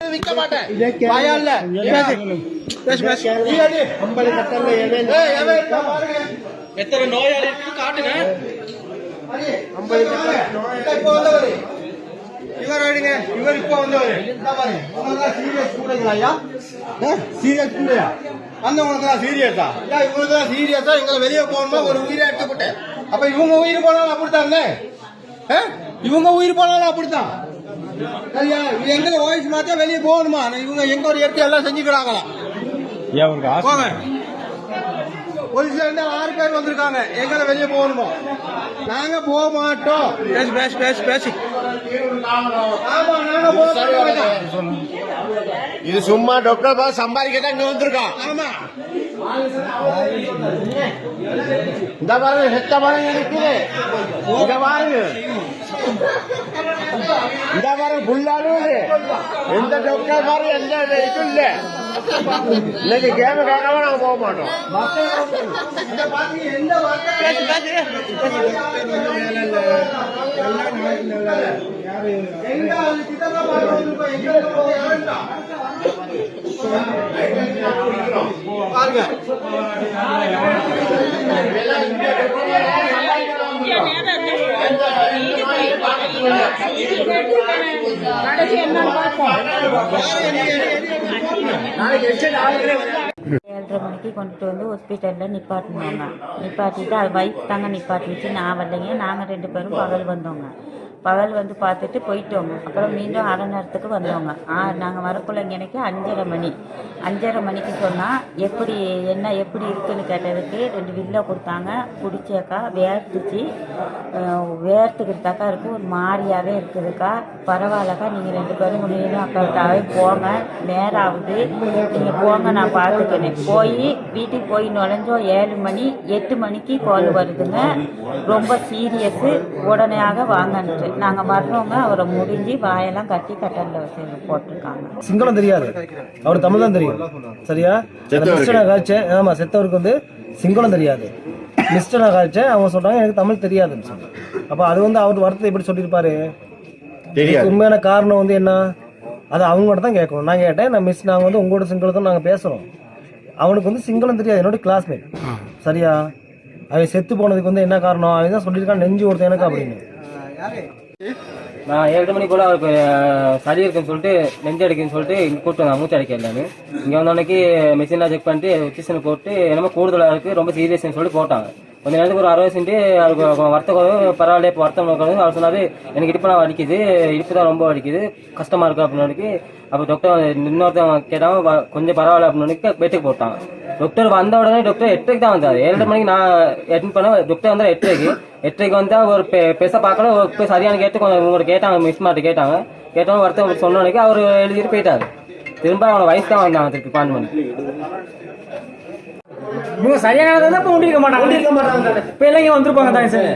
விக்க மாட்டேன். இல்ல. பேசு. பேசு. எத்தனை நோயாளி காட்டுங்க. இப்போ வந்தவரு. இவர் இப்போ வந்தவர். சீரியஸ் கூடங்களா ஐயா? சீரியஸ் கூடயா வந்தவங்களுக்குலாம் சீரியஸா ஐயா இவங்களுக்குலாம் சீரியஸா எங்களை வெளியே போகணுமா? ஒரு உயிரை எடுத்துக்கிட்டேன் அப்ப இவங்க உயிர் போனாலும் அப்படித்தானே ஆ? இவங்க உயிர் போனாலும் அப்படித்தான். சரியா? இது எங்களை வாய்ஸ் மாத்தா வெளியே போகணுமா? இவங்க எங்க ஒரு இயற்கை எல்லாம் செஞ்சுக்கிறாங்களா? போங்க. போலீஸ்ல இருந்து ஆறு பேர் வந்திருக்காங்க. எங்களை வெளியே போகணுமா? நாங்க போக மாட்டோம். பேசு பேசு பேசு பேசு. இது சும்மா டாக்டர் பார்த்து சம்பாதிக்க தான் இங்க வந்திருக்கான். ஆமா. இந்த பாருங்க செத்த பாருங்க இருக்குது இங்க பாருங்க. இந்த பாருங்க புல்லாலும் எந்த டாக்டர் பாருங்க எந்த இது இல்ல இன்னைக்கு கேம கேட்காம நாங்க போக மாட்டோம் பாத்தீங்க எந்த வார்த்தை பேசு எங்க அது கிட்டக்க பார்த்து வந்திருக்கோம் எங்க போக யாருண்டா பாருங்க கடைசி என்னன்னு பார்ப்போம் ஏழரை மணிக்கு கொண்டுட்டு வந்து ஹாஸ்பிட்டலில் நிப்பாட்டினாங்க. நிப்பாட்டிட்டு அது வைஃப் தாங்க நிப்பாட்டிச்சு நான் வரலைங்க. நாங்கள் ரெண்டு பேரும் பகல் வந்தோங்க. பகல் வந்து பார்த்துட்டு போயிட்டோங்க அப்புறம் மீண்டும் அரை நேரத்துக்கு வந்தோங்க. ஆ நாங்கள் வரக்குள்ளங்கனைக்கு எனக்கு அஞ்சரை மணி. அஞ்சரை மணிக்கு சொன்னால் எப்படி என்ன எப்படி இருக்குன்னு கேட்டதுக்கு ரெண்டு வில்லை கொடுத்தாங்க. குடிச்சாக்கா வேர்த்துச்சு. வேர்த்துக்கிட்டாக்கா இருக்குது ஒரு மாறியாகவே இருக்குதுக்கா. பரவாயில்லக்கா நீங்கள் ரெண்டு பேரும் முடியணும். அக்காவுக்காவே போங்க. நேரம் ஆகுது நீங்கள் போங்க நான் பார்த்துக்கினேன் போய் வீட்டுக்கு போய் நுழைஞ்சோம். ஏழு மணி எட்டு மணிக்கு கால் வருதுங்க. ரொம்ப சீரியஸு. உடனேயாக வாங்கன்ட்டு. நாங்கள் வர்றோங்க அவரை முடிஞ்சு வாயெல்லாம் கட்டி கட்டலில் வச்சு போட்டிருக்காங்க. சிங்களம் தெரியாது. அவர் தமிழ் தான் தெரியும். சரியா? அந்த மிஸ்டர் காய்ச்சேன் ஆமா செத்தவருக்கு வந்து சிங்களம் தெரியாது. மிஸ்டர் காய்ச்சேன் அவங்க சொல்றாங்க எனக்கு தமிழ் தெரியாதுன்னு சொல்லி அப்ப அது வந்து அவர் வார்த்தை எப்படி சொல்லியிருப்பாரு? உண்மையான காரணம் வந்து என்ன? அது அவங்ககிட்ட தான் கேட்கணும். நான் கேட்டேன் நான் மிஸ் நாங்கள் வந்து உங்களோட சிங்களத்தும் நாங்கள் பேசுகிறோம் அவனுக்கு வந்து சிங்களம் தெரியாது என்னோட கிளாஸ்மேட் சரியா? அவன் செத்து போனதுக்கு வந்து என்ன காரணம்? அவன் தான் சொல்லியிருக்கான் நெஞ்சு ஒருத்தன் எனக்கு அப்படின்னு. நான் ஏழு மணி அவருக்கு சளி இருக்குன்னு சொல்லிட்டு நெஞ்சு அடிக்குன்னு சொல்லிட்டு இங்கே கூட்டு வந்தாங்க மூச்சு அடிக்க எல்லாமே இங்கே வந்தோடனே மெஷின்லாம் செக் பண்ணிட்டு டியூஷன் போட்டு என்னமோ கூடுதலாக இருக்குது ரொம்ப சீரியஸ்னு சொல்லிட்டு போட்டாங்க. கொஞ்ச நேரத்துக்கு ஒரு அறுபது சென்ட் அவருக்கு வருத்த குறைவு பரவாயில்ல இப்போ வருத்தம் குறைவு அவர் சொன்னாரு எனக்கு இடுப்புலாம் வலிக்குது இடுப்பு தான் ரொம்ப வலிக்குது கஷ்டமா இருக்கு அப்படின்னு அப்போ டாக்டர் இன்னொருத்தன் கேட்டால் கொஞ்சம் பரவாயில்ல அப்படின்னு பேட்டுக்கு போட்டாங்க டாக்டர் வந்த உடனே டாக்டர் எட்டரைக்கு தான் வந்தார். ஏழரை மணிக்கு நான் அட்மிட் பண்ண டாக்டர் வந்தார் எட்டரைக்கு. எட்டரைக்கு வந்தா ஒரு பெ- பெருசாக பார்க்கல ஒரு சரியான கேட்டு கொஞ்சம் உங்களுக்கு கேட்டாங்க மிஸ் மாட்டு கேட்டாங்க. கேட்டவங்க ஒருத்தவங்க சொன்னோடனே அவர் எழுதிட்டு போயிட்டாரு. திரும்ப அவனை வயசு தான் வந்தாங்க திருப்பி பாண்டு மணி இவங்க சரியானதான் இப்ப உண்டிருக்க மாட்டாங்க. இப்ப எல்லாம் இங்க வந்திருப்பாங்க தான் சார்